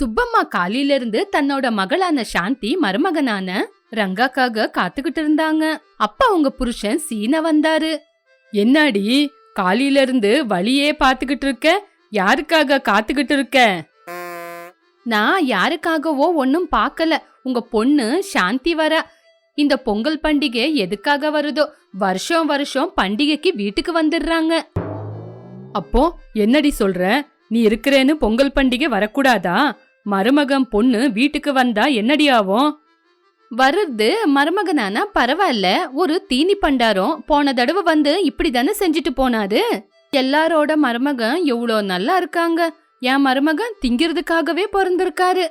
சுப்பம்மா காலையில இருந்து தன்னோட மகளான சாந்தி மருமகனான ரங்காக்காக காத்துக்கிட்டு இருந்தாங்க. அப்ப அவங்க புருஷன் சீன வந்தாரு. என்னாடி காலையில இருந்து வழியே பாத்துக்கிட்டு இருக்க? யாருக்காக காத்துக்கிட்டு இருக்க? நான் யாருக்காகவோ ஒன்னும் பார்க்கல. உங்க பொண்ணு சாந்தி வர. இந்த பொங்கல் பண்டிகை எதுக்காக வருதோ வருஷம் வருஷம் பண்டிகைக்கு வீட்டுக்கு வந்துடுறாங்க. அப்போ என்னடி சொல்ற? நீ இருக்கிறேன்னு பொங்கல் பண்டிகை வரக்கூடாதா? மருமகன் பொண்ணு வீட்டுக்கு வந்தா என்னடி ஆகும்? வர்றது மருமகனானா பரவாயில்ல ஒரு தீனி பண்டாரம் போன தடவை வந்து இப்படி தானே செஞ்சுட்டு போனாரு? எல்லாரோட மருமகன் எவ்வளோ நல்லா இருக்காங்க. என் மருமகன் திங்கிறதுக்காகவே பிறந்திருக்காரு.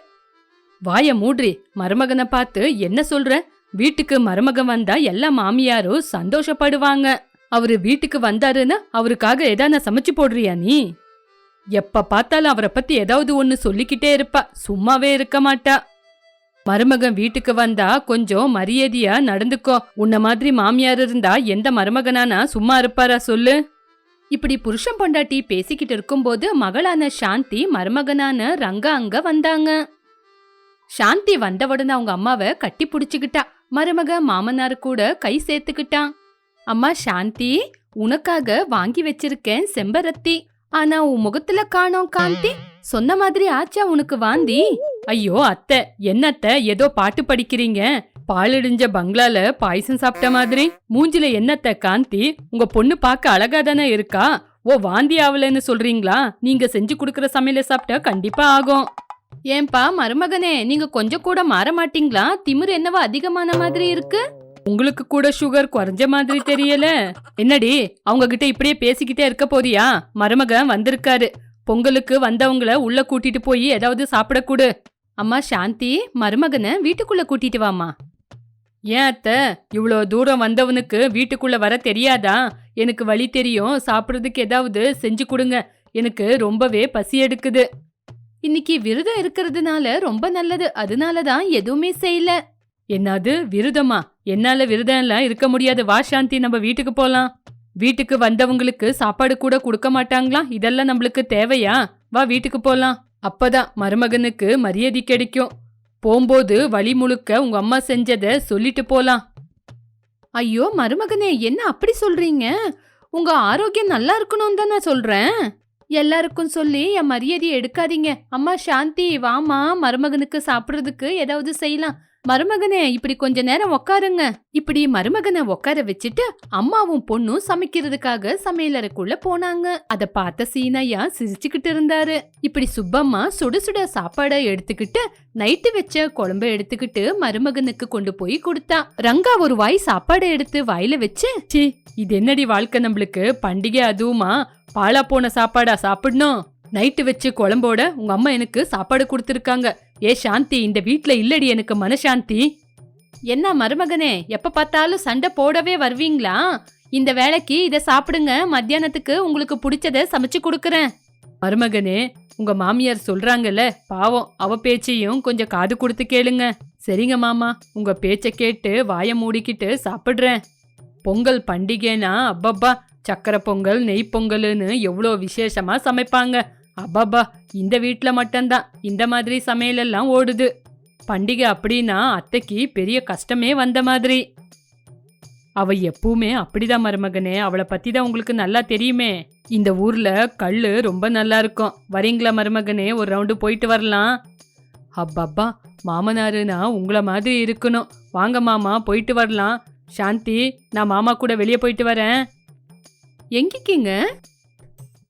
வாய மூட்ரி மருமகனை பார்த்து என்ன சொல்ற? வீட்டுக்கு மருமகன் வந்தா எல்லா மாமியாரும் சந்தோஷப்படுவாங்க. அவரு வீட்டுக்கு வந்தாருன்னா அவருக்காக எதான சமைச்சு போடுறியா நீ? எப்ப பார்த்தாலும் அவரை பத்தி ஏதாவது ஒன்னு சொல்லிக்கிட்டே இருப்பா. சும்மாவே இருக்க மாட்டா. மருமகன் வீட்டுக்கு வந்தா கொஞ்சம் மரியாதையா நடந்துக்கோ. உன்ன மாதிரி மாமியார் இருந்தா எந்த மருமகனானா சும்மா இருப்பாரா சொல்லு. இப்படி புருஷன் பொண்டாட்டி பேசிக்கிட்டு இருக்கும்போது மகளான சாந்தி மருமகனான ரங்கா அங்க வந்தாங்க. சாந்தி வந்தவுடனே அவங்க அம்மாவை கட்டி புடிச்சுக்கிட்டா. மருமக மாமனார் கூட கை சேர்த்துக்கிட்டான் அம்மா சாந்தி உனக்காக வாங்கி வச்சிருக்கேன் செம்பரத்தி. ஆனா உன் முகத்துல காணோம் காந்தி. சொன்ன மாதிரி ஆச்சா உனக்கு வாந்தி? ஐயோ அத்தை என்னத்த ஏதோ பாட்டு படிக்கிறீங்க. பாலடிஞ்ச பங்களால பாயசம் சாப்பிட்ட மாதிரி. மூஞ்சில என்னத்த காந்தி? உங்க பொண்ணு பார்க்க அழகா தானே இருக்கா? ஓ வாந்தி ஆவலன்னு சொல்றீங்களா? நீங்க செஞ்சு குடுக்கற சமையல சாப்பிட்டா கண்டிப்பா ஆகும். ஏன்பா மருமகனே நீங்க கொஞ்சம் கூட மாற மாட்டீங்களா? திமிரு என்னவோ அதிகமான மாதிரி இருக்கு. உங்களுக்கு கூட சுகர் குறைஞ்ச மாதிரி தெரியல. என்னடி அவங்க கிட்ட இப்படியே பேசிக்கிட்டே இருக்க போறியா? மருமகன் வந்திருக்காரு. பொங்கலுக்கு வந்தவங்கள உள்ள கூட்டிட்டு போய் ஏதாவது சாப்பிட கூடு. அம்மா சாந்தி மருமகனை வீட்டுக்குள்ள கூட்டிட்டு வாமா ஏன் அத்த இவ்வளோ தூரம் வந்தவனுக்கு வீட்டுக்குள்ள வர தெரியாதா? எனக்கு வழி தெரியும் சாப்பிடுறதுக்கு ஏதாவது செஞ்சு கொடுங்க. எனக்கு ரொம்பவே பசி எடுக்குது. இன்னைக்கு விரதம் இருக்கிறதுனால ரொம்ப நல்லது. அதனால தான் எதுவுமே செய்யல. என்னது விருதமா? என்னால விருதம்லாம் இருக்க முடியாது. வா சாந்தி நம்ம வீட்டுக்கு போலாம். வீட்டுக்கு வந்தவங்களுக்கு சாப்பாடு கூட கொடுக்க மாட்டாங்களா? இதெல்லாம் நம்மளுக்கு தேவையா? வா வீட்டுக்கு போலாம். அப்பதான் மருமகனுக்கு மரியாதை கிடைக்கும். போம்போது வழி முழுக்க உங்க அம்மா செஞ்சத சொல்லிட்டு போலாம். ஐயோ மருமகனே என்ன அப்படி சொல்றீங்க? உங்க ஆரோக்கியம் நல்லா இருக்கணும் தான் நான் சொல்றேன். எல்லாருக்கும் சொல்லி என் மரியாதையை எடுக்காதீங்க. அம்மா சாந்தி வாமா மருமகனுக்கு சாப்பிடுறதுக்கு ஏதாவது செய்யலாம். மருமகனே இப்படி கொஞ்ச நேரம் உக்காருங்க. இப்படி மருமகனை உட்கார வச்சுட்டு அம்மாவும் பொண்ணும் சமைக்கிறதுக்காக சமையலறைக்குள்ள போனாங்க. அத பார்த்த சீனையா சிரிச்சுக்கிட்டு இருந்தாரு. இப்படி சுப்பம்மா சுட சுட சாப்பாடை எடுத்துக்கிட்டு நைட்டு வச்ச குழம்ப எடுத்துக்கிட்டு மருமகனுக்கு கொண்டு போய் கொடுத்தா. ரங்கா ஒரு வாய் சாப்பாடை எடுத்து வாயில வச்சு சி இது என்னடி வாழ்க்கை நம்மளுக்கு? பண்டிகை அதுவுமா? பாலா போன சாப்பாடா சாப்பிடணும்? நைட்டு வச்சு குழம்போட உங்க அம்மா எனக்கு சாப்பாடு கொடுத்துருக்காங்க. ஏ சாந்தி இந்த வீட்ல இல்லடி எனக்கு மனசாந்தி. என்ன மருமகனே எப்ப பார்த்தாலும் சண்டை போடவே வருவீங்களா? இந்த வேலைக்கு இத சாப்பிடுங்க மத்தியானத்துக்கு உங்களுக்கு பிடிச்சத சமைச்சு கொடுக்கறேன். மருமகனே உங்க மாமியார் சொல்றாங்கல்ல பாவம் அவ பேச்சையும் கொஞ்சம் காது கொடுத்து கேளுங்க. சரிங்க மாமா உங்க பேச்ச கேட்டு வாய மூடிக்கிட்டு சாப்பிடுறேன். பொங்கல் பண்டிகைனா அப்பப்பா சக்கரை பொங்கல் நெய் பொங்கல்னு எவ்வளோ விசேஷமாக சமைப்பாங்க. அப்பாப்பா இந்த வீட்டில் மட்டும்தான். இந்த மாதிரி சமையலெல்லாம் ஓடுது. பண்டிகை அப்படின்னா அத்தைக்கு பெரிய கஷ்டமே வந்த மாதிரி. அவ எப்பவுமே அப்படிதான் மருமகனே. அவளை பத்தி தான் உங்களுக்கு நல்லா தெரியுமே. இந்த ஊர்ல கல் ரொம்ப நல்லா இருக்கும். வரீங்களா மருமகனே? ஒரு ரவுண்டு போயிட்டு வரலாம். அப்பப்பா மாமனாருனா உங்கள மாதிரி இருக்கணும். வாங்க மாமா போயிட்டு வரலாம். சாந்தி நான் மாமா கூட வெளியே போயிட்டு வரேன். எங்கிக்கிங்க?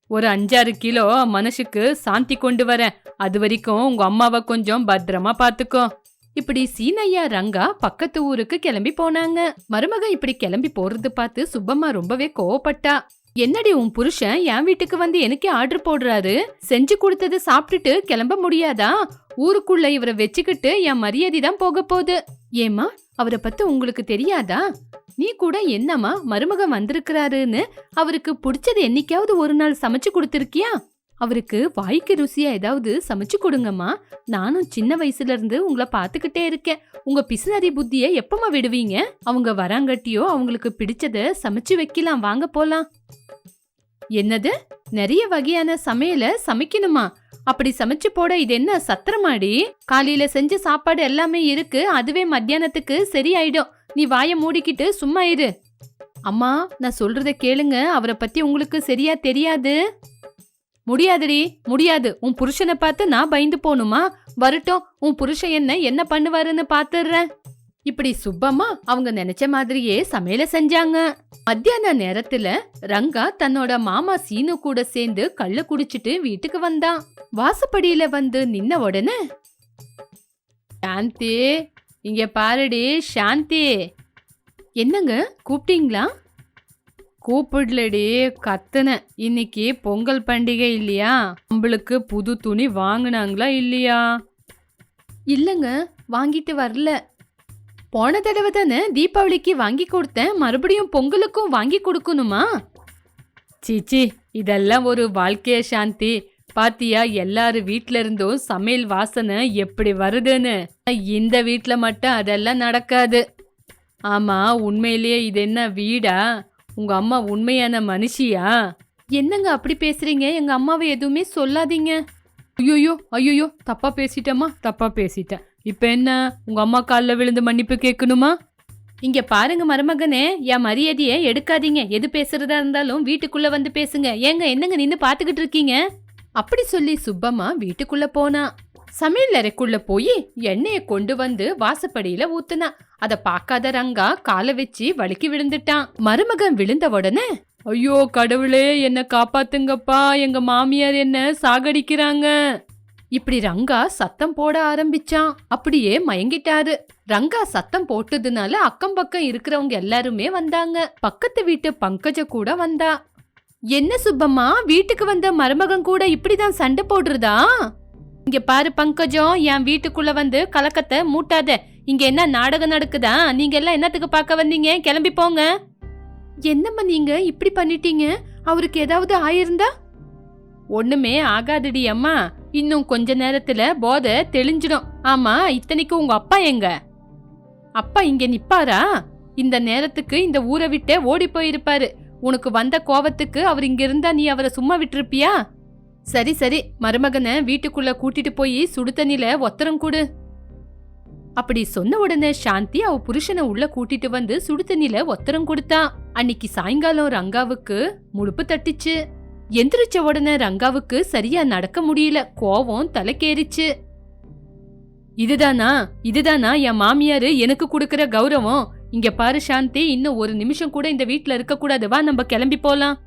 ஒரு அஞ்சாறு கிலோ மனசுக்கு சாந்தி கொண்டு வரேன். அது வரைக்கும் உங்க அம்மாவை கொஞ்சம் பத்திரமா பாத்துக்கோ. இப்படி சீனையா ரங்கா பக்கத்து ஊருக்கு கிளம்பி போனாங்க. மருமக இப்படி கிளம்பி போறது பார்த்து சுப்பம்மா ரொம்பவே கோவப்பட்டா. என்னடி உன் புருஷன் என் வீட்டுக்கு வந்து எனக்கே ஆர்டர் போடுறாரு? செஞ்சு கொடுத்தது சாப்பிட்டுட்டு கிளம்ப முடியாதா? ஊருக்குள்ள இவரை வச்சுக்கிட்டு என் மரியாதை தான் போக போகுது. ஏமா அவரை பத்தி உங்களுக்கு தெரியாதா? நீ கூட என்னம்மா மருமகன் வந்திருக்கிறாருன்னு அவருக்கு பிடிச்சது என்னைக்காவது ஒரு நாள் சமைச்சு கொடுத்துருக்கியா? அவருக்கு வாய்க்கு ருசியா ஏதாவது சமைச்சு கொடுங்கம்மா. நானும் சின்ன வயசுல இருந்து உங்களை பாத்துக்கிட்டே இருக்கேன். உங்க பிசுநதி புத்திய எப்பமா விடுவீங்க? அவங்க வராங்கட்டியோ அவங்களுக்கு பிடிச்சத சமைச்சு வைக்கலாம். வாங்க போலாம். என்னது? நிறைய வகையான சமையல சமைக்கணுமா? அப்படி சமைச்சு போட இது என்ன சத்திரமாடி? காலையில செஞ்ச சாப்பாடு எல்லாமே இருக்கு. அதுவே மத்தியானத்துக்கு சரியாயிடும். நீ வாய மூடிக்கிட்டு சும்மா இரு. அம்மா நான் சொல்றத கேளுங்க. அவரை பத்தி உங்களுக்கு சரியா தெரியாது? முடியாதுடி முடியாது. உன் புருஷனை பார்த்து நான் பயந்து போகணுமா? வரட்டும். உன் புருஷன் என்ன என்ன பண்ணுவாருன்னு பாத்துடுறேன் இப்படி சுப்பம்மா அவங்க நினைச்ச மாதிரியே சமையல செஞ்சாங்க. மத்தியான நேரத்துல ரங்கா தன்னோட மாமா சீனு கூட சேர்ந்து கள்ளு குடிச்சிட்டு வீட்டுக்கு வந்தான். வாசப்படியில வந்து நின்ன உடனே சாந்தி இங்க பாருடி சாந்தி. என்னங்க கூப்பிட்டீங்களா? கூப்பிடலடி கத்துன. இன்னைக்கு பொங்கல் பண்டிகை இல்லையா? நம்மளுக்கு புது துணி வாங்கினாங்களா இல்லையா? இல்லங்க வாங்கிட்டு வரல. போன தடவை தானே தீபாவளிக்கு வாங்கி கொடுத்தேன். மறுபடியும் பொங்கலுக்கும் வாங்கி கொடுக்கணுமா? சீச்சி இதெல்லாம் ஒரு வாழ்க்கைய சாந்தி. பாத்தியா எல்லாரு வீட்ல இருந்தும் சமையல் வாசனை எப்படி வருதுன்னு? இந்த வீட்ல மட்டும் அதெல்லாம் நடக்காது. ஆமா உண்மையிலேயே இது என்ன வீடா? உங்க அம்மா உண்மையான மனுஷியா? என்னங்க அப்படி பேசுறீங்க? எங்க அம்மாவை எதுவுமே சொல்லாதீங்க. ஐயோயோ ஐயோயோ தப்பா பேசிட்டேமா தப்பா பேசிட்டேன். இப்ப என்ன? உங்க அம்மா காலில் விழுந்து மன்னிப்பு கேட்கணுமா? இங்க பாருங்க மருமகனே என் மரியாதையை எடுக்காதீங்க. எது பேசுறதா இருந்தாலும் வீட்டுக்குள்ள வந்து பேசுங்க. ஏங்க என்னங்க நின்னு பாத்துக்கிட்டு இருக்கீங்க? அப்படி சொல்லி சுப்பம்மா வீட்டுக்குள்ள போனா. சமையல் அறைக்குள்ள போய் எண்ணெயை கொண்டு வந்து வாசப்படியில ஊத்துனா. அத பார்க்காத ரங்கா காலை வச்சு வழுக்கி விழுந்துட்டான். மருமகன் விழுந்த உடனே ஐயோ கடவுளே என்ன காப்பாத்துங்கப்பா. எங்க மாமியார் என்ன சாகடிக்கிறாங்க. இப்படி ரங்கா சத்தம் போட ஆரம்பிச்சான். அப்படியே மயங்கிட்டாரு. ரங்கா சத்தம் போட்டதுனால அக்கம் பக்கம் இருக்கிறவங்க எல்லாருமே வந்தாங்க. பக்கத்து வீட்டு பங்கஜ கூட வந்தா. என்ன சுப்பம்மா வீட்டுக்கு வந்த மருமகன் கூட இப்படிதான் சண்டை போடுறதா? இங்க பாரு பங்கஜம் என் வீட்டுக்குள்ள வந்து கலக்கத்தை மூட்டாத. இங்க என்ன நாடகம் நடக்குதா? நீங்க எல்லாம் என்னத்துக்கு பார்க்க வந்தீங்க? கிளம்பி போங்க. என்னம்மா நீங்க இப்படி பண்ணிட்டீங்க? அவருக்கு ஏதாவது ஆயிருந்தா? ஒண்ணுமே ஆகாதடி அம்மா. இன்னும் கொஞ்ச நேரத்துல போதை தெளிஞ்சிடும். ஆமா இத்தனைக்கு உங்க அப்பா எங்க? அப்பா இங்க நிப்பாரா? இந்த நேரத்துக்கு இந்த ஊரை விட்டே ஓடி போயிருப்பாரு. உனக்கு வந்த கோவத்துக்கு அவர் இங்க இருந்தா நீ அவரை சும்மா விட்டுருப்பியா? சரி சரி மருமகனை வீட்டுக்குள்ள கூட்டிட்டு போய் சுடுதண்ணில ஒத்தரம் கூடு. அப்படி சொன்ன உடனே சாந்தி அவ புருஷனை உள்ள கூட்டிட்டு வந்து சுடுதண்ணில ஒத்தரம் கொடுத்தா. அன்னைக்கு சாயங்காலம் ரங்காவுக்கு முழுப்பு தட்டிச்சு. எந்திரிச்ச உடனே ரங்காவுக்கு சரியா நடக்க முடியல. கோவம் தலைக்கேறிச்சு. இதுதானா? இதுதானா? என் மாமியாரு எனக்கு கொடுக்கற கௌரவம். இங்க பாரு சாந்தி இன்னும் ஒரு நிமிஷம் கூட இந்த வீட்ல இருக்க கூடாது வா நம்ம கிளம்பி போலாம்.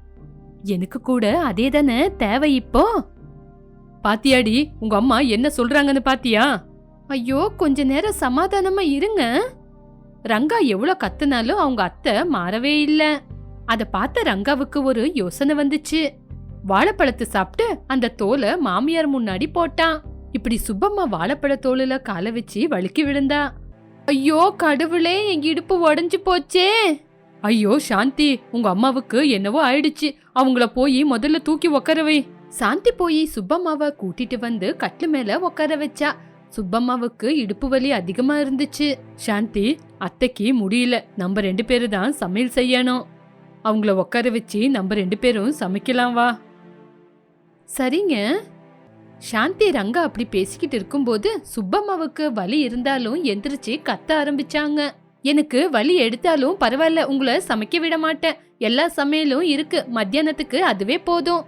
எனக்கு கூட அதே தானே தேவை இப்போ? பாத்தியாடி உங்க அம்மா என்ன சொல்றாங்கன்னு பாத்தியா? ஐயோ கொஞ்ச நேரம் சமாதானமா இருங்க. ரங்கா எவ்வளவு கத்துனாலும் அவங்க அத்தை மாறவே இல்லை. அதை பார்த்த ரங்காவுக்கு ஒரு யோசனை வந்துச்சு. வாழைப்பழத்தை சாப்பிட்டு அந்த தோலை மாமியார் முன்னாடி போட்டான். இப்படி சுப்பம்மா வாழைப்பழ தோலுல காலை வச்சு வழுக்கி விழுந்தா. ஐயோ கடவுளே என் இடுப்பு உடஞ்சு போச்சே. ஐயோ சாந்தி உங்க அம்மாவுக்கு என்னவோ ஆயிடுச்சு. அவங்கள போய் முதல்ல தூக்கி உக்காரவை சாந்தி போய் சுப்பம்மாவை கூட்டிட்டு வந்து கட்டு மேல உட்கார வச்சா. சுப்பம்மாவுக்கு இடுப்பு வலி அதிகமா இருந்துச்சு. சாந்தி அத்தைக்கு முடியல. நம்ம ரெண்டு பேரு தான் சமையல் செய்யணும். அவங்கள உட்கார வச்சு நம்ம ரெண்டு பேரும் சமைக்கலாம் வா. சரிங்க. சாந்தி ரங்கா அப்படி பேசிக்கிட்டு இருக்கும்போது சுப்பம்மாவுக்கு வலி இருந்தாலும் எந்திரிச்சு கத்த ஆரம்பிச்சாங்க. எனக்கு வலி எடுத்தாலும் பரவாயில்ல உங்களை சமைக்க விட மாட்டேன். எல்லா சமையலும் இருக்கு மத்தியானத்துக்கு அதுவே போதும்.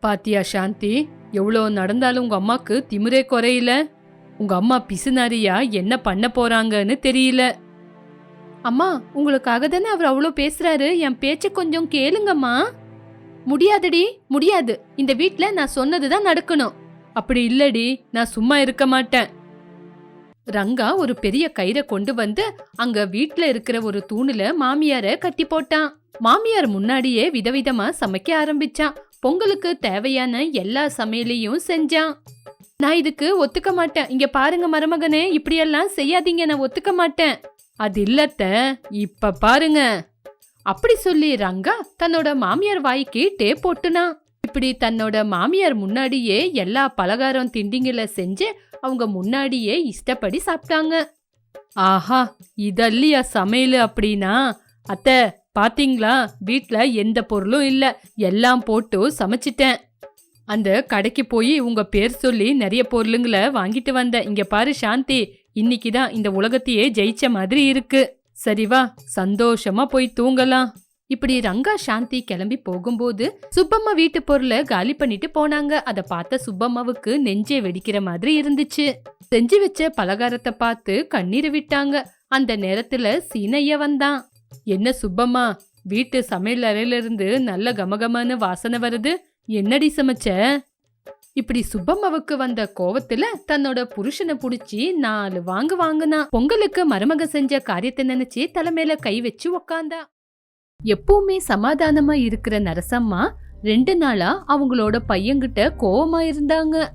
பாத்தியா சாந்தி எவ்வளோ நடந்தாலும் உங்க அம்மாக்கு திமிரே குறையில. உங்க அம்மா பிசுநாரியா என்ன பண்ண போறாங்கன்னு தெரியல. அம்மா உங்களுக்காக தானே அவர் அவ்வளோ பேசுறாரு? என் பேச்ச கொஞ்சம் கேளுங்கம்மா. முடியாதடி முடியாது. இந்த வீட்ல நான் சொன்னதுதான் நடக்கணும். அப்படி இல்லடி நான் சும்மா இருக்க மாட்டேன். ரங்கா ஒரு பெரிய கயிறை கொண்டு வந்து அங்க வீட்ல இருக்கிற ஒரு தூணுல மாமியார கட்டி போட்டான். மாமியார் முன்னாடியே விதவிதமா சமைக்க ஆரம்பிச்சான். பொங்கலுக்கு தேவையான எல்லா சமையலையும் செஞ்சான். நான் இதுக்கு ஒத்துக்க மாட்டேன். இங்க பாருங்க மருமகனே இப்படியெல்லாம் செய்யாதீங்க. நான் ஒத்துக்க மாட்டேன். அது இல்லத்த இப்ப பாருங்க. அப்படி சொல்லி ரங்கா தன்னோட மாமியார் வாய்க்கு டேப் போட்டுனா. இப்படி தன்னோட மாமியார் முன்னாடியே எல்லா பலகாரம் திண்டிங்களை செஞ்சு அவங்க முன்னாடியே இஷ்டப்படி சாப்பிட்டாங்க. ஆஹா இதல்லியா சமையல் அப்படின்னா? அத்தை பாத்தீங்களா? வீட்ல எந்த பொருளும் இல்ல. எல்லாம் போட்டு சமைச்சிட்டேன். அந்த கடைக்கு போய் உங்க பேர் சொல்லி நிறைய பொருளுங்களை வாங்கிட்டு வந்தேன். இங்க பாரு சாந்தி இன்னைக்கு தான் இந்த உலகத்தையே ஜெயிச்ச மாதிரி இருக்கு. சரி வா சந்தோஷமா போய் தூங்கலாம். இப்படி ரங்கா சாந்தி கிளம்பி போகும்போது சுப்பம்மா வீட்டு பொருளை காலி பண்ணிட்டு போனாங்க. அத பார்த்த சுப்பம்மாவுக்கு நெஞ்சே வெடிக்கிற மாதிரி இருந்துச்சு. செஞ்சு வச்ச பலகாரத்தை பார்த்து கண்ணீரை விட்டாங்க. அந்த நேரத்துல சீனைய வந்தான். என்ன சுப்பம்மா வீட்டு சமையல் அறையில இருந்து நல்ல கமகமான வாசனை வருது. என்னடி சமைச்ச? இப்படி சுப்பம்மாவுக்கு வந்த கோவத்துல தன்னோட புருஷனை புடிச்சு நாலு வாங்கு வாங்கினா. பொங்கலுக்கு மருமக செஞ்ச காரியத்தை நினைச்சு தலைமையில கை வச்சு உக்காந்தா. எப்பவுமே சமாதானமா இருக்கிற நரசம்மா ரெண்டு நாளா அவங்களோட பையன்கிட்ட கோவமா இருந்தாங்க.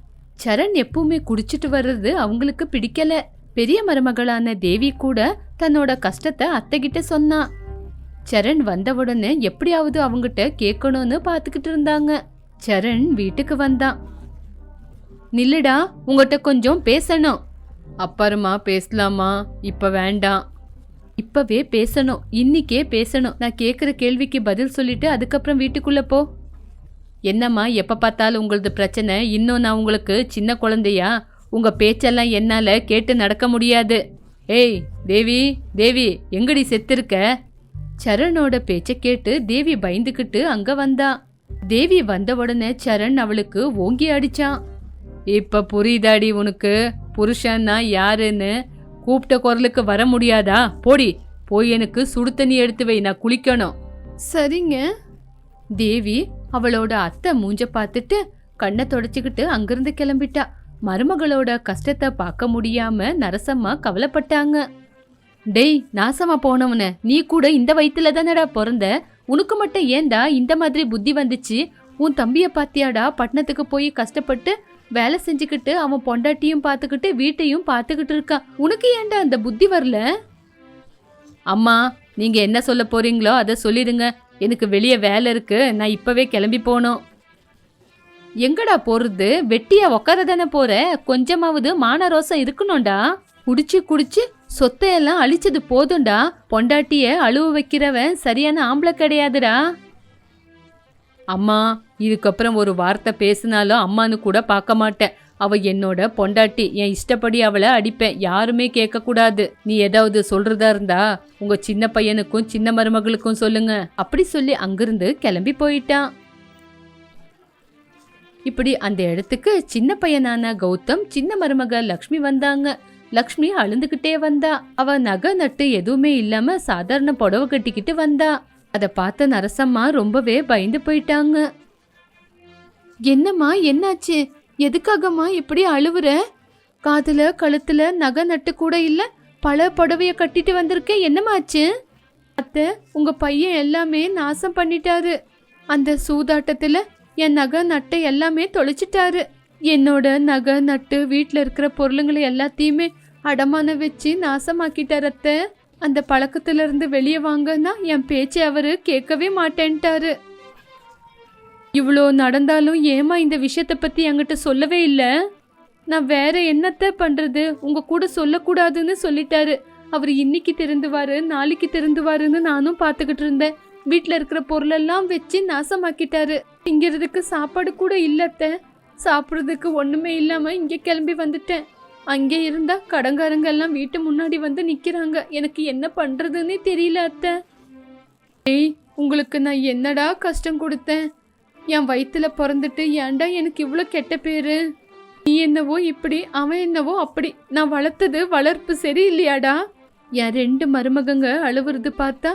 சரண் எப்பவுமே குடிச்சிட்டு வர்றது அவங்களுக்கு பிடிக்கல. பெரிய மருமகளான தேவி கூட தன்னோட கஷ்டத்தை அத்தைகிட்ட சொன்னா. சரண் வந்தவுடனே எப்படியாவது அவங்கிட்ட கேட்கணும்னு பாத்துக்கிட்டு இருந்தாங்க. சரண் வீட்டுக்கு வந்தான். நில்லுடா உங்ககிட்ட கொஞ்சம் பேசணும். அப்புறமா பேசலாமா? இப்ப வேண்டாம். இப்பவே பேசணும் இன்னிக்கே பேசணும். நான் கேட்குற கேள்விக்கு பதில் சொல்லிட்டு அதுக்கப்புறம் வீட்டுக்குள்ள போ. என்னம்மா எப்போ பார்த்தாலும் உங்களது பிரச்சனை? இன்னும் நான் உங்களுக்கு சின்ன குழந்தையா? உங்கள் பேச்செல்லாம் என்னால் கேட்டு நடக்க முடியாது. ஏய் தேவி தேவி எங்கடி செத்திருக்க? சரணோட பேச்சை கேட்டு தேவி பயந்துக்கிட்டு அங்கே வந்தா. தேவி வந்த உடனே சரண் அவளுக்கு ஓங்கி அடிச்சான். இப்ப புரியுதாடி உனக்கு? புருஷன்னா யாருன்னு? கூப்பிட்ட குரலுக்கு வர முடியாதா? போடி போய் எனக்கு சுடு தண்ணி எடுத்து வை நான் குளிக்கணும். சரிங்க. தேவி அவளோட அத்தை மூஞ்ச பார்த்துட்டு கண்ணை தொடச்சிக்கிட்டு அங்கிருந்து கிளம்பிட்டா. மருமகளோட கஷ்டத்தை பார்க்க முடியாம நரசம்மா கவலைப்பட்டாங்க. டேய் நாசமா போனவன நீ கூட இந்த வயித்துல தானடா பிறந்த? உனக்கு மட்டும் ஏன்டா இந்த மாதிரி புத்தி வந்துச்சு? உன் தம்பிய பாத்தியாடா பட்டணத்துக்கு போய் கஷ்டப்பட்டு வேலை செஞ்சுக்கிட்டு அவன் பொண்டாட்டியும் பார்த்துக்கிட்டு வீட்டையும் பார்த்துக்கிட்டு இருக்கான் உனக்கு ஏன்டா அந்த புத்தி வரல? அம்மா நீங்க என்ன சொல்ல போறீங்களோ அதை சொல்லிடுங்க. எனக்கு வெளியே வேலை இருக்கு நான் இப்பவே கிளம்பி போகணும். எங்கடா போறது? வெட்டியா உக்கார தானே போற? கொஞ்சமாவது மான ரோசம் இருக்கணும்டா. குடிச்சு குடிச்சு சொத்தையெல்லாம் அழிச்சது போதும்டா. பொண்டாட்டிய அழுவ வைக்கிறவன் சரியான ஆம்பளை கிடையாதுடா. அம்மா இதுக்கப்புறம் ஒரு வார்த்தை பேசினாலும் அம்மான்னு கூட பார்க்க மாட்டேன். அவ என்னோட பொண்டாட்டி. என் இஷ்டப்படி அவளை அடிப்பேன். யாருமே கேட்கக்கூடாது. நீ ஏதாவது சொல்றதா இருந்தா உங்க சின்ன பையனுக்கும் சின்ன மருமகளுக்கும் சொல்லுங்க. அப்படி சொல்லி அங்கிருந்து கிளம்பி போயிட்டான். இப்படி அந்த இடத்துக்கு சின்ன பையனான கௌதம் சின்ன மருமக லக்ஷ்மி வந்தாங்க. லக்ஷ்மி அழுந்துகிட்டே வந்தா. அவ நகை நட்டு எதுவுமே இல்லாம சாதாரண புடவை கட்டிக்கிட்டு வந்தா. அதை பார்த்த நரசம்மா ரொம்பவே பயந்து போயிட்டாங்க. என்னம்மா என்னாச்சு? எதுக்காகம்மா இப்படி அழுவுற? காதுல கழுத்துல நகை நட்டு கூட இல்ல பல புடவைய கட்டிட்டு வந்திருக்கேன் என்னமாச்சு அத்தை உங்க பையன் எல்லாமே நாசம் பண்ணிட்டாரு. அந்த சூதாட்டத்துல என் நகை நட்டை எல்லாமே தொலைச்சிட்டாரு. என்னோட நகை நட்டு வீட்டில் இருக்கிற பொருளுங்களை எல்லாத்தையுமே அடமான வச்சு நாசமாக்கிட்டார் அத்தை. அந்த பழக்கத்திலிருந்து வெளியே வாங்கன்னா என் பேச்சை அவரு கேட்கவே மாட்டேன்ட்டாரு. இவ்வளோ நடந்தாலும் ஏமா இந்த விஷயத்தை பற்றி என்கிட்ட சொல்லவே இல்லை? நான் வேற என்னத்த பண்ணுறது உங்கள் கூட சொல்லக்கூடாதுன்னு சொல்லிட்டாரு. அவர் இன்னைக்கு திறந்துவாரு நாளைக்கு திருந்துவாருன்னு நானும் பார்த்துக்கிட்டு இருந்தேன். வீட்டில் இருக்கிற பொருளெல்லாம் வச்சு நாசமாக்கிட்டாரு. திங்கிறதுக்கு சாப்பாடு கூட இல்லத்த சாப்பிட்றதுக்கு ஒன்றுமே இல்லாமல் இங்கே கிளம்பி வந்துட்டேன். அங்கே இருந்தா கடங்காரங்க எல்லாம் வீட்டு முன்னாடி வந்து நிக்கிறாங்க. எனக்கு என்ன பண்றதுன்னே தெரியல அத்தை. ஏய் உங்களுக்கு நான் என்னடா கஷ்டம் கொடுத்தேன்? என் வயிற்றுல பிறந்துட்டு ஏன்டா எனக்கு இவ்வளோ கெட்ட பேரு? நீ என்னவோ இப்படி அவன் என்னவோ அப்படி. நான் வளர்த்தது வளர்ப்பு சரியில்லையாடா? என் ரெண்டு மருமகங்க அழுவுறது பார்த்தா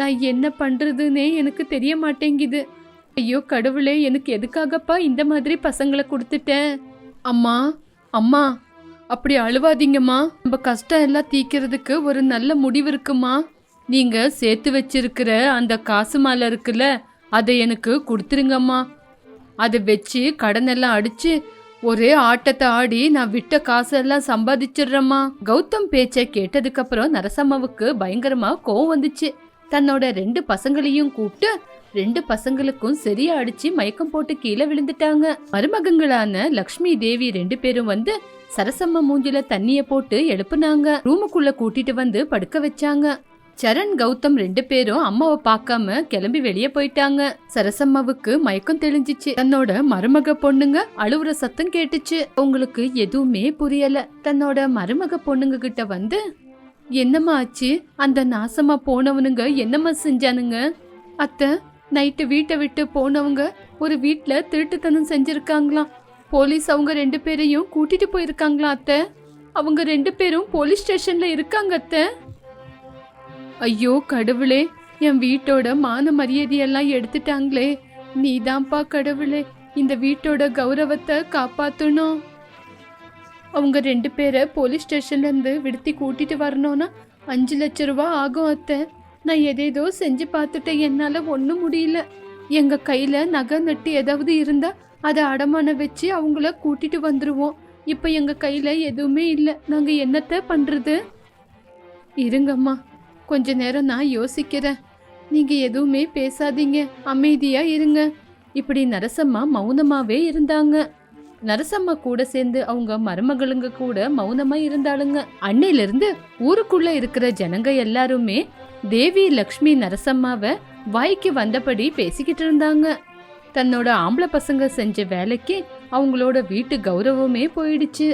நான் என்ன பண்ணுறதுன்னே எனக்கு தெரிய மாட்டேங்குது. ஐயோ கடவுளே எனக்கு எதுக்காகப்பா இந்த மாதிரி பசங்களை கொடுத்துட்டேன் அம்மா அம்மா. அப்படி அழுவாதீங்கம்மா. நம்ம கஷ்டம் எல்லாம் தீக்கிறதுக்கு ஒரு நல்ல முடிவு இருக்குமா நீங்க சேர்த்து வச்சிருக்கிற அந்த காசு மாலை இருக்குல்ல அதை எனக்கு கொடுத்துருங்கம்மா. அதை வச்சு கடன் எல்லாம் அடிச்சு ஒரே ஆட்டத்தை ஆடி நான் விட்ட காசெல்லாம் சம்பாதிச்சிடுறேம்மா. கௌதம் பேச்சை கேட்டதுக்கு அப்புறம் நரசம்மாவுக்கு பயங்கரமா கோவம் வந்துச்சு. தன்னோட ரெண்டு பசங்களையும் கூப்பிட்டு ரெண்டு பசங்களுக்கும் சரியா அடிச்சு மயக்கம் போட்டு கீழே விழுந்துட்டாங்க. மருமகங்களான லக்ஷ்மி தேவி ரெண்டு பேரும் வந்து சரசம்மா மூஞ்சில தண்ணிய போட்டு எழுப்புனாங்க. ரூமுக்குள்ள கூட்டிட்டு வந்து படுக்க வச்சாங்க. சரண் கௌதம் ரெண்டு பேரும் அம்மாவை பார்க்காம கிளம்பி வெளியே போயிட்டாங்க. சரசம்மாவுக்கு மயக்கம் தெளிஞ்சிச்சு. தன்னோட மருமக பொண்ணுங்க அழுவுற சத்தம் கேட்டுச்சு. உங்களுக்கு எதுவுமே புரியல. தன்னோட மருமக பொண்ணுங்க கிட்ட வந்து என்னம்மா ஆச்சு? அந்த நாசமா போனவனுங்க என்னம்மா செஞ்சானுங்க? அத்தை நைட்டு வீட்டை விட்டு போனவங்க ஒரு வீட்டில் திருட்டுத்தனம் செஞ்சிருக்காங்களாம். போலீஸ் அவங்க ரெண்டு பேரையும் கூட்டிட்டு போயிருக்காங்களா அத்தை? அவங்க ரெண்டு பேரும் போலீஸ் ஸ்டேஷன்ல இருக்காங்க அத்தை. ஐயோ கடவுளே என் வீட்டோட மான மரியாதையெல்லாம் எடுத்துட்டாங்களே. நீதான்ப்பா கடவுளே இந்த வீட்டோட கௌரவத்தை காப்பாத்தணும். அவங்க ரெண்டு பேரை போலீஸ் ஸ்டேஷன்ல இருந்து விடுத்தி கூட்டிட்டு வரணும்னா அஞ்சு லட்ச ரூபா ஆகும் அத்தை. நான் எதேதோ செஞ்சு பார்த்துட்டேன் என்னால ஒன்றும் முடியல. எங்க கையில நகை நட்டு ஏதாவது இருந்தா அதை அடமானம் வச்சு அவங்கள கூட்டிட்டு வந்துடுவோம் இப்போ எங்கள் கையில் எதுவுமே இல்லை. நாங்கள் என்னத்த பண்ணுறது இருங்கம்மா கொஞ்ச நேரம் நான் யோசிக்கிறேன். நீங்கள் எதுவுமே பேசாதீங்க. அமைதியாக இருங்க. இப்படி நரசம்மா மௌனமாகவே இருந்தாங்க. நரசம்மா கூட சேர்ந்து அவங்க மருமகளுங்க கூட மௌனமா இருந்தாளுங்க. அன்னையிலேருந்து ஊருக்குள்ளே ஊருக்குள்ள இருக்கிற ஜனங்க எல்லாருமே தேவி லக்ஷ்மி நரசம்மாவை வாய்க்கு வந்தபடி பேசிக்கிட்டு இருந்தாங்க. தன்னோட ஆம்பளை பசங்க செஞ்ச வேலைக்கு அவங்களோட வீட்டு கௌரவமே போயிடுச்சு.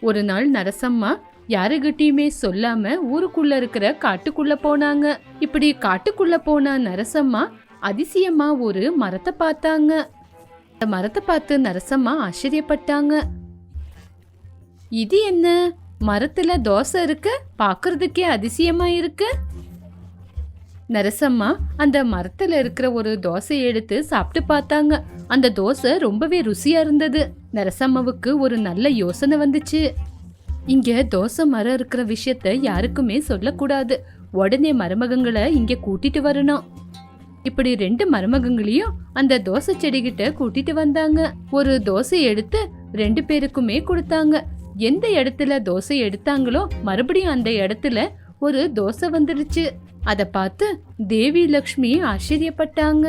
ஒரு நாள் நரசம்மா யாருகிட்டயுமே சொல்லாம ஊருக்குள்ள இருக்கிற காட்டுக்குள்ள போனாங்க. இப்படி காட்டுக்குள்ள போன நரசம்மா அதிசயமா ஒரு மரத்தை பார்த்தாங்க. அந்த மரத்தை பார்த்து நரசம்மா ஆச்சரியப்பட்டாங்க. இது என்ன? மரத்துல தோசை இருக்கு? பார்க்கறதுக்கே அதிசயமா இருக்கு. நரசம்மா அந்த மரத்துல இருக்கிற ஒரு தோசையை எடுத்து சாப்பிட்டு பார்த்தாங்க. அந்த தோசை ரொம்பவே ருசியா இருந்தது. நரசம்மாவுக்கு ஒரு நல்ல யோசனை வந்துச்சு. இங்க தோசை மரம் இருக்கிற விஷயத்த யாருக்குமே சொல்லக்கூடாது. உடனே மருமகங்களை இங்க கூட்டிட்டு வரணும். இப்படி ரெண்டு மருமகங்களையும் அந்த தோசை செடிகிட்ட கூட்டிட்டு வந்தாங்க. ஒரு தோசை எடுத்து ரெண்டு பேருக்குமே கொடுத்தாங்க. எந்த இடத்துல தோசை எடுத்தாங்களோ மறுபடியும் அந்த இடத்துல ஒரு தோசை வந்துடுச்சு. அதை பார்த்து தேவி லக்ஷ்மி ஆச்சரியப்பட்டாங்க.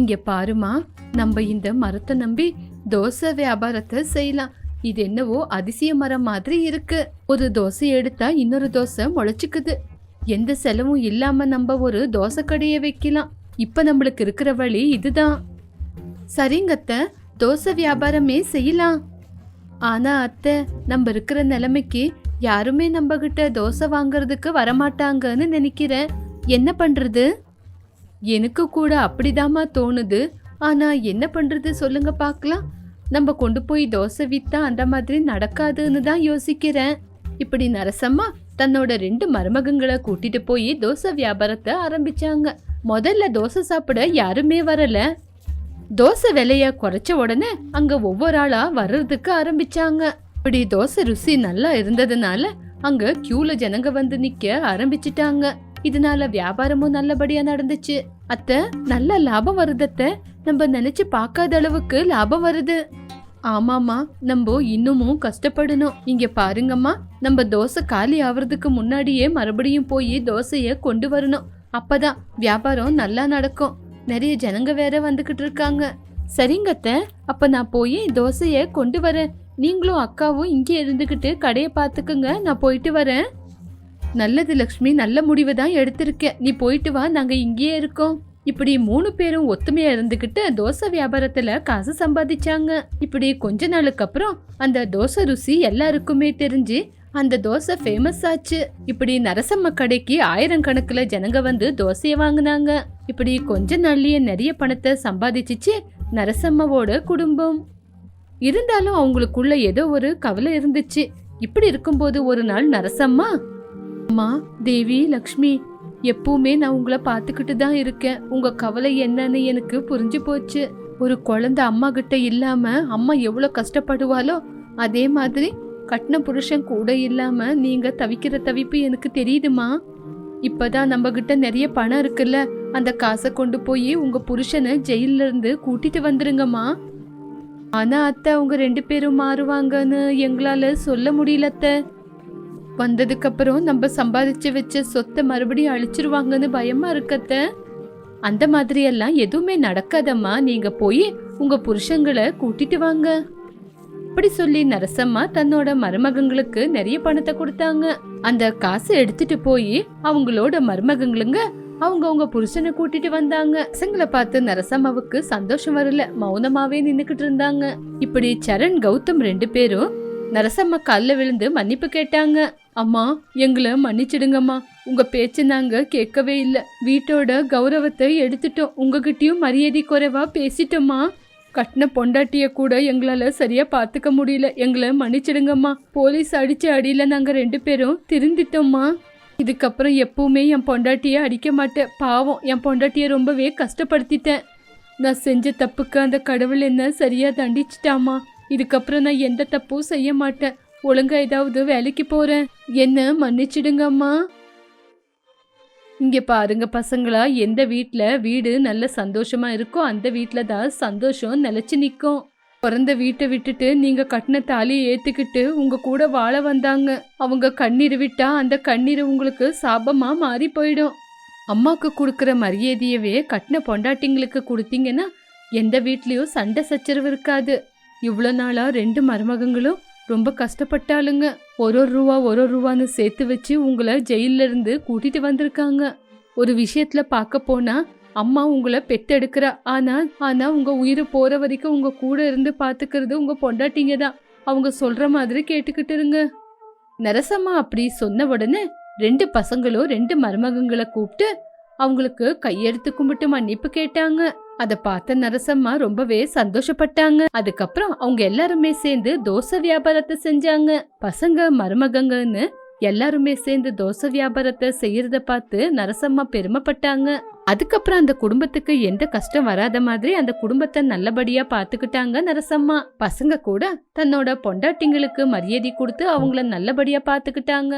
இங்க பாருமா நம்ம இந்த மரத்தை நம்பி தோசை வியாபாரத்தை செய்யலாம். இது என்னவோ அதிசய மரம் மாதிரி இருக்கு. ஒரு தோசை எடுத்தா இன்னொரு தோசை முளைச்சிக்குது. எந்த செலவும் இல்லாம நம்ம ஒரு தோசை கடையை வைக்கலாம். இப்ப நம்மளுக்கு இருக்கிற வழி இதுதான். சரிங்க அத்தை தோசை வியாபாரமே செய்யலாம். ஆனா அத்தை நம்ம இருக்கிற நிலைமைக்கு யாருமே நம்ம கிட்ட தோசை வாங்குறதுக்கு வரமாட்டாங்கன்னு நினைக்கிறேன். என்ன பண்றது? எனக்கு கூட அப்படிதாம்மா தோணுது. ஆனா என்ன பண்றது சொல்லுங்க பார்க்கலாம் நம்ம கொண்டு போய் தோசை வித்தா அந்த மாதிரி நடக்காதுன்னு தான் யோசிக்கிறேன். இப்படி நரசம்மா தன்னோட ரெண்டு மருமகங்களை கூட்டிட்டு போய் தோசை வியாபாரத்தை ஆரம்பிச்சாங்க. முதல்ல தோசை சாப்பிட யாருமே வரல. தோசை விலைய குறைச்ச உடனே அங்க ஒவ்வொரு ஆளா வர்றதுக்கு ஆரம்பிச்சாங்க. இப்படி தோசை ருசி நல்லா இருந்ததுனால அங்க கியூல ஜனங்க வந்து நிக்க ஆரம்பிச்சிட்டாங்க. இதனால வியாபாரமும் நல்லபடியா நடந்துச்சு. அத்தை நல்ல லாபம் வருதத்த நம்ம நினைச்சு பார்க்காத அளவுக்கு லாபம் வருது. ஆமாம்மா நம்ம இன்னமும் கஷ்டப்படணும். இங்க பாருங்கம்மா நம்ம தோசை காலி ஆவறதுக்கு முன்னாடியே மறுபடியும் போய் தோசைய கொண்டு வரணும். அப்பதான் வியாபாரம் நல்லா நடக்கும். நிறைய ஜனங்க வேற வந்துகிட்டு இருக்காங்க. சரிங்க அத்தை அப்ப நான் போய் தோசைய கொண்டு வரேன். நீங்களும் அக்காவும் இங்கே இருந்துகிட்டு கடையை பார்த்துக்குங்க. நான் போயிட்டு வரேன். நல்லது லக்ஷ்மி நல்ல முடிவு தான் எடுத்திருக்க நீ போயிட்டு வா நாங்க இங்கேயே இருக்கோம். இப்படி மூணு பேரும் ஒத்துமையா இருந்துகிட்டு தோசை வியாபாரத்துல காசு சம்பாதிச்சாங்க. இப்படி கொஞ்ச நாளுக்கு அப்புறம் அந்த தோசை ருசி எல்லாருக்குமே தெரிஞ்சு அந்த தோசை ஃபேமஸ் ஆச்சு. இப்படி நரசம்ம கடைக்கு ஆயிரம் கணக்கில் ஜனங்க வந்து தோசையை வாங்கினாங்க. இப்படி கொஞ்ச நாள்லயே நிறைய பணத்தை சம்பாதிச்சிச்சு நரசம்மாவோட குடும்பம். இருந்தாலும் அவங்களுக்குள்ள ஏதோ ஒரு கவலை இருந்துச்சு. இப்படி இருக்கும்போது ஒரு நாள் நரசம்மா அம்மா தேவி லக்ஷ்மி எப்பவுமே நான் உங்களை பார்த்துக்கிட்டு தான் இருக்கேன். உங்க கவலை என்னன்னு எனக்கு புரிஞ்சு போச்சு. ஒரு குழந்தை அம்மா கிட்ட இல்லாம அம்மா எவ்வளோ கஷ்டப்படுவாளோ அதே மாதிரி கட்டின புருஷன் கூட இல்லாம நீங்க தவிக்கிற தவிப்பு எனக்கு தெரியுதுமா? இப்பதான் நம்ம கிட்ட நிறைய பணம் இருக்குல்ல அந்த காசை கொண்டு போய் உங்க புருஷனை ஜெயில இருந்து கூட்டிட்டு வந்துருங்கம்மா. ஆனா அத்தை அவங்க ரெண்டு பேரும் மாறுவாங்கன்னு எங்களால சொல்ல முடியல அத்தை. வந்ததுக்கு அப்புறம் நம்ம சம்பாதிச்சு வச்ச சொத்தை மறுபடியும் அழிச்சிருவாங்கன்னு பயமா இருக்கத்த? அந்த மாதிரியெல்லாம் எதுவுமே நடக்காதம்மா. நீங்க போய் உங்க புருஷங்களை கூட்டிட்டு வாங்க. இப்படி சொல்லி நரசம்மா தன்னோட மருமகங்களுக்கு நிறைய பணத்தை கொடுத்தாங்க. அந்த காசை எடுத்துட்டு போய் அவங்களோட மருமகங்களுங்க அவங்க அவங்க புருஷனை கூட்டிட்டு வந்தாங்க. பசங்களை பார்த்து நரசம்மாவுக்கு சந்தோஷம் வரல. மௌனமாவே நின்னுக்கிட்டு இருந்தாங்க. இப்படி சரண் கௌதம் ரெண்டு பேரும் நரசம்மா கல்ல விழுந்து மன்னிப்பு கேட்டாங்க. அம்மா எங்களை மன்னிச்சிடுங்கம்மா. உங்க பேச்ச நாங்க கேட்கவே இல்ல. வீட்டோட கௌரவத்தை எடுத்துட்டோம். உங்ககிட்டயும் மரியாதை குறைவா பேசிட்டோம்மா. கட்டின பொண்டாட்டிய கூட எங்களால சரியா பாத்துக்க முடியல. எங்களை மன்னிச்சிடுங்கம்மா. போலீஸ் அடிச்ச அடியில நாங்க ரெண்டு பேரும் திருந்திட்டோம்மா. இதுக்கப்புறம் எப்பவுமே என் பொண்டாட்டிய அடிக்க மாட்டேன். பாவம் என் பொண்டாட்டிய ரொம்பவே கஷ்டப்படுத்திட்டேன். நான் செஞ்ச தப்புக்கு அந்த கடவுள் என்ன சரியா தண்டிச்சிட்டாமா இதுக்கப்புறம் நான் எந்த தப்பும் செய்ய மாட்டேன். ஒழுங்கா ஏதாவது வேலைக்கு போறேன். என்ன மன்னிச்சிடுங்கம்மா இங்க பாருங்க பசங்களா எந்த வீட்ல வீடு நல்ல சந்தோஷமா இருக்கோ அந்த வீட்ல தான் சந்தோஷம் நிலைச்சு நிற்கும் பிறந்த வீட்டை விட்டுட்டு நீங்க கட்டின தாலியை ஏத்துக்கிட்டு உங்க கூட வாழ வந்தாங்க. அவங்க கண்ணீர் விட்டா அந்த கண்ணீர் உங்களுக்கு சாபமா மாறி போயிடும். அம்மாவுக்கு கொடுக்குற மரியாதையவே கட்டின பொண்டாட்டிங்களுக்கு கொடுத்தீங்கன்னா எந்த வீட்லேயும் சண்டை சச்சரவு இருக்காது. இவ்வளோ நாளாக ரெண்டு மருமகங்களும் ரொம்ப கஷ்டப்பட்டாளுங்க. ஒரு ஒரு ரூபா ஒரு ஒரு ரூபான்னு சேர்த்து வச்சு உங்களை ஜெயிலிருந்து கூட்டிட்டு வந்திருக்காங்க. ஒரு விஷயத்துல பார்க்க போனா அம்மா உங்களை பெத்தெடுக்கிறா. ஆனா ஆனா உங்க உயிர் போற வரைக்கும் உங்க கூட இருந்து பாத்துக்கிறது உங்க பொண்டாட்டிங்க தான். அவங்க சொல்ற மாதிரி கேட்டுக்கிட்டு இருங்க. நரசம்மா அப்படி சொன்ன உடனே ரெண்டு பசங்களும் ரெண்டு மருமகங்களை கூப்பிட்டு அவங்களுக்கு கையெடுத்து கும்பிட்டு மன்னிப்பு கேட்டாங்க. அத பார்த்த நரசம்மா ரொம்பவே சந்தோஷப்பட்டாங்க. அதுக்கப்புறம் அவங்க எல்லாருமே சேர்ந்து தோசை வியாபாரத்தை செஞ்சாங்க. பசங்க மருமகங்கன்னு எல்லாருமே சேர்ந்து தோசை வியாபாரத்தை செய்யறத பார்த்து நரசம்மா பெருமைப்பட்டாங்க. அதுக்கப்புறம் அந்த குடும்பத்துக்கு எந்த கஷ்டம் வராத மாதிரி அந்த குடும்பத்தை நல்லபடியா பாத்துக்கிட்டாங்க நரசம்மா. பசங்க கூட தன்னோட பொண்டாட்டிங்களுக்கு மரியாதை கொடுத்து அவங்கள நல்லபடியா பாத்துக்கிட்டாங்க